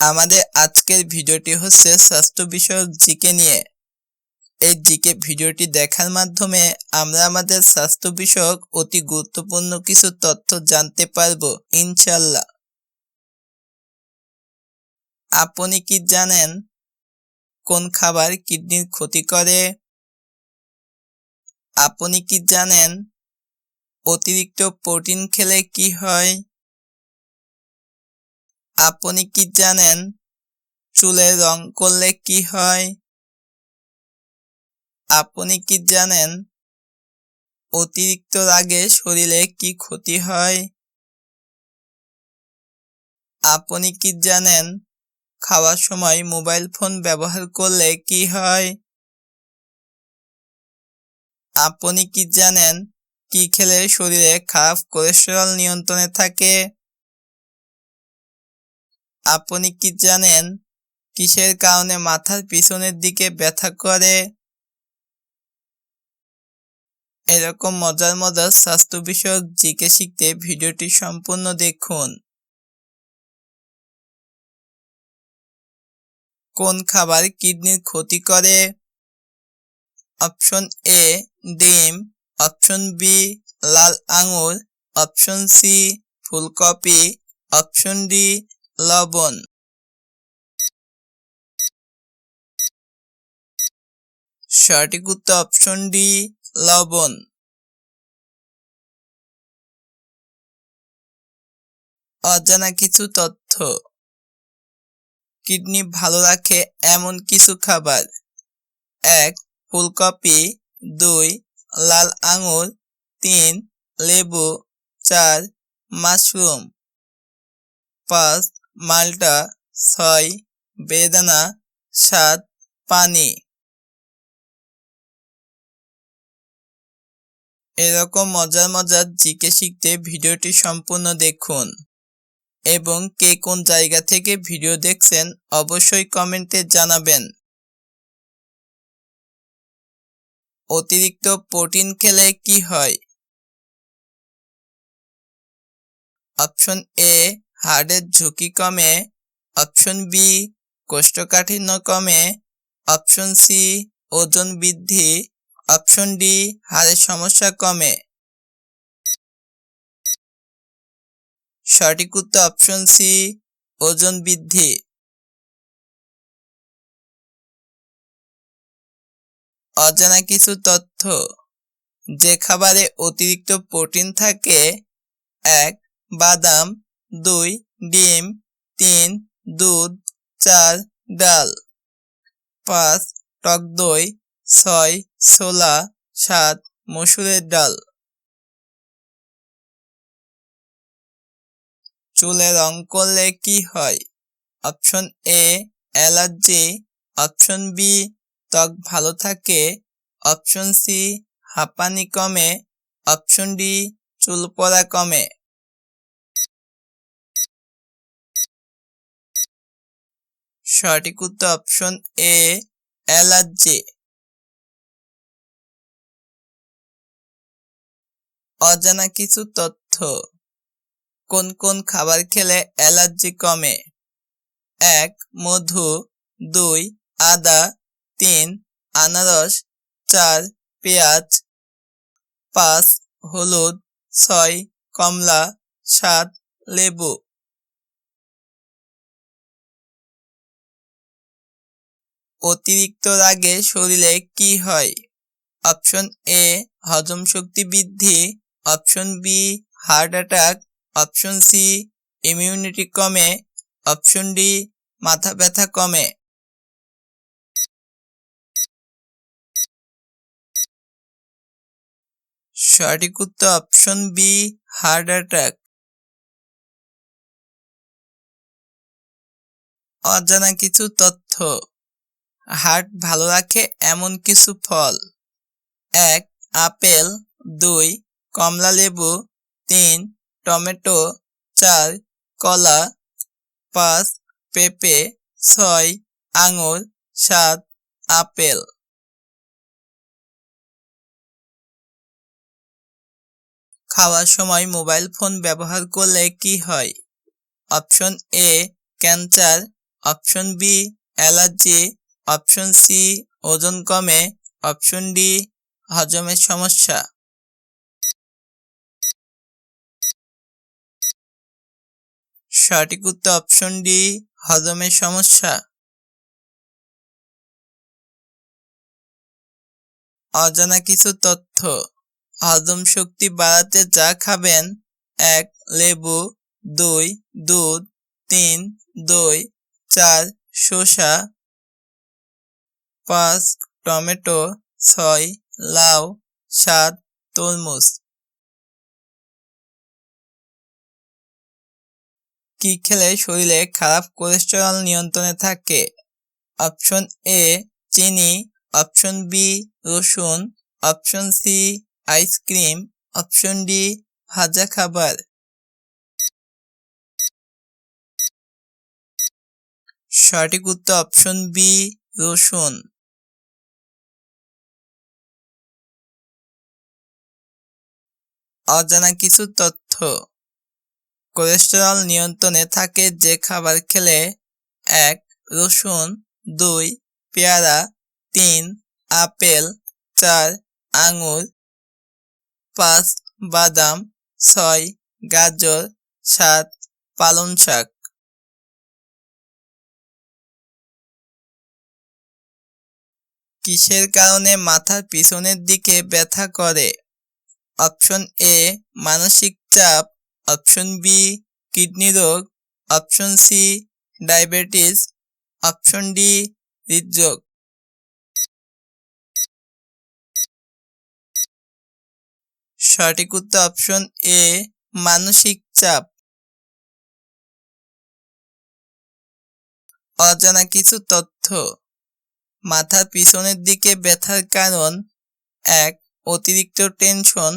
আমাদের আজকের ভিডিওটি হচ্ছে স্বাস্থ্য বিষয়ক জিকে নিয়ে। এই জিকে ভিডিওটি দেখার মাধ্যমে আমরা আমাদের স্বাস্থ্য বিষয়ক অতি গুরুত্বপূর্ণ কিছু তথ্য জানতে পারব ইনশাল্লাহ আপনি কি জানেন কোন খাবার কিডনির ক্ষতি করে? আপনি কি জানেন অতিরিক্ত প্রোটিন খেলে কি হয়? আপনি কি জানেন চুলে রং করলে কি হয়? আপনি কি জানেন অতিরিক্ত রাগে শরীরে কি ক্ষতি হয়? আপনি কি জানেন খাওয়ার সময় মোবাইল ফোন ব্যবহার করলে কি হয়? আপনি কি জানেন কি খেলে শরীরে খারাপ কোলেস্টেরল নিয়ন্ত্রণে থাকে? আপনি কি জানেন কিসের কারণে মাথার পিছনের দিকে ব্যথা করে? এরকম মজার মজার স্বাস্থ্য বিষয়ক জিকে শিখতে ভিডিওটি সম্পূর্ণ দেখুন। কোন খাবার কিডনির ক্ষতি করে? অপশন এ, ডিম। অপশন বি, লাল আঙুর। অপশন সি, ফুলকপি। অপশন ডি লবণ। সঠিক উত্তর অপশন ডি লবণ। অজানা কিছু তথ্য। কিডনি ভালো রাখে এমন কিছু খাবার। এক, ফুলকপি। দুই, লাল আঙুর। তিন, লেবু। চার, মাশরুম। পাঁচ মাল্টা ছয়, বেদানা সাত, পানি। এরকম মজার মজার জিকে শিখতে ভিডিওটি সম্পূর্ণ দেখুন। এবং কে কোন জায়গা থেকে ভিডিও দেখছেন অবশ্যই কমেন্টে জানাবেন। অতিরিক্ত প্রোটিন খেলে কি হয়? অপশন এ হার্টের ঝুঁকি কমে অপশন বি কোষ্ঠকাঠিন্য কমে অপশন সি ওজন বৃদ্ধি অপশন ডি হাড়ের সমস্যা কমে। সঠিক উত্তর অপশন সি ওজন বৃদ্ধি। অজানা কিছু তথ্য। যে খাবারে অতিরিক্ত প্রোটিন থাকে, এক, বাদাম দুই, ডিম, তিন, দুধ, চার, ডাল। পাঁচ, টক দই, ছয়, ছোলা, সাত, মসুরের ডাল। চুলে রং করলে কি হয়? Option A, allergy. Option B, ত্বক ভালো থাকে। অপশন সি, হাঁপানি কমে। অপশন ডি, চুল পড়া কমে। সঠিক উত্তর অপশন এ অ্যালার্জি অজানা কিছু তথ্য। কোন কোন খাবার খেলে অ্যালার্জি কমে? এক, মধু। দুই, আদা। তিন, আনারস। চার, পেঁয়াজ। পাঁচ, হলুদ। ছয়, কমলা। সাত, লেবু। অতিরিক্ত রাগে শরীরে কি হয়? অপশন এ হজম শক্তি বৃদ্ধি। Option B heart attack. Option C immunity কমে। অপশন ডি মাথা ব্যথা কমে। সঠিক উত্তর অপশন বি হার্ট অ্যাটাক। অজানা কিছু তথ্য। হার্ট ভালো রাখে এমন কিছু ফল। এক, আপেল। দুই, কমলা লেবু। তিন, টমেটো। চার, কলা। পাঁচ, পেঁপে। ছয়, আঙুর। সাত, আপেল। খাওয়ার সময় মোবাইল ফোন ব্যবহার করলে কি হয়? Option A, cancer. Option B, allergy. Option C ওজন কমে। অপশন ডি হজমের সমস্যা। সঠিক উত্তর অপশন ডি হজমের সমস্যা। অজানা কিছু তথ্য। হজম শক্তি বাড়াতে যা খাবেন, এক, লেবু, দুই, দুধ, তিন, দই, চার, শসা পাঁচ, টমেটো, ছয়, লাউ, সাত, তরমুজ। কি খেলে শরীরে খারাপ কোলেস্টেরল নিয়ন্ত্রণে থাকে? অপশন এ, চিনি, অপশন বি, রসুন, option C ice cream option D, ভাজা খাবার। সঠিক উত্তর অপশন বি, রসুন। অজানা কিছু তথ্য। কোলেস্টেরল নিয়ন্ত্রণে থাকে যে খাবার খেলে এক, রসুন, দুই, পেয়ারা, তিন, আপেল, চার, আঙুর, পাঁচ, বাদাম, ছয়, গাজর, সাত, পালং শাক। কিসের কারণে মাথার পিছনের দিকে ব্যথা করে? অপশন এ মানসিক চাপ। অপশন বি কিডনি রোগ। Option C diabetes option D হৃদরোগ। সঠিক উত্তর অপশন এ মানসিক চাপ। অজানা কিছু তথ্য। মাথার পিছনের দিকে ব্যথার কারণ। এক অতিরিক্ত টেনশন,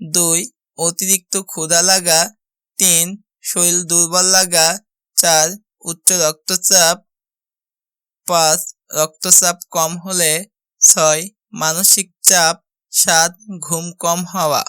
দুই, অতিরিক্ত ক্ষুধা লাগা, তিন, শরীর দুর্বল লাগা, চার, উচ্চ রক্তচাপ, পাঁচ, রক্তচাপ কম হলে, ছয়, মানসিক চাপ, সাত, ঘুম কম হওয়া।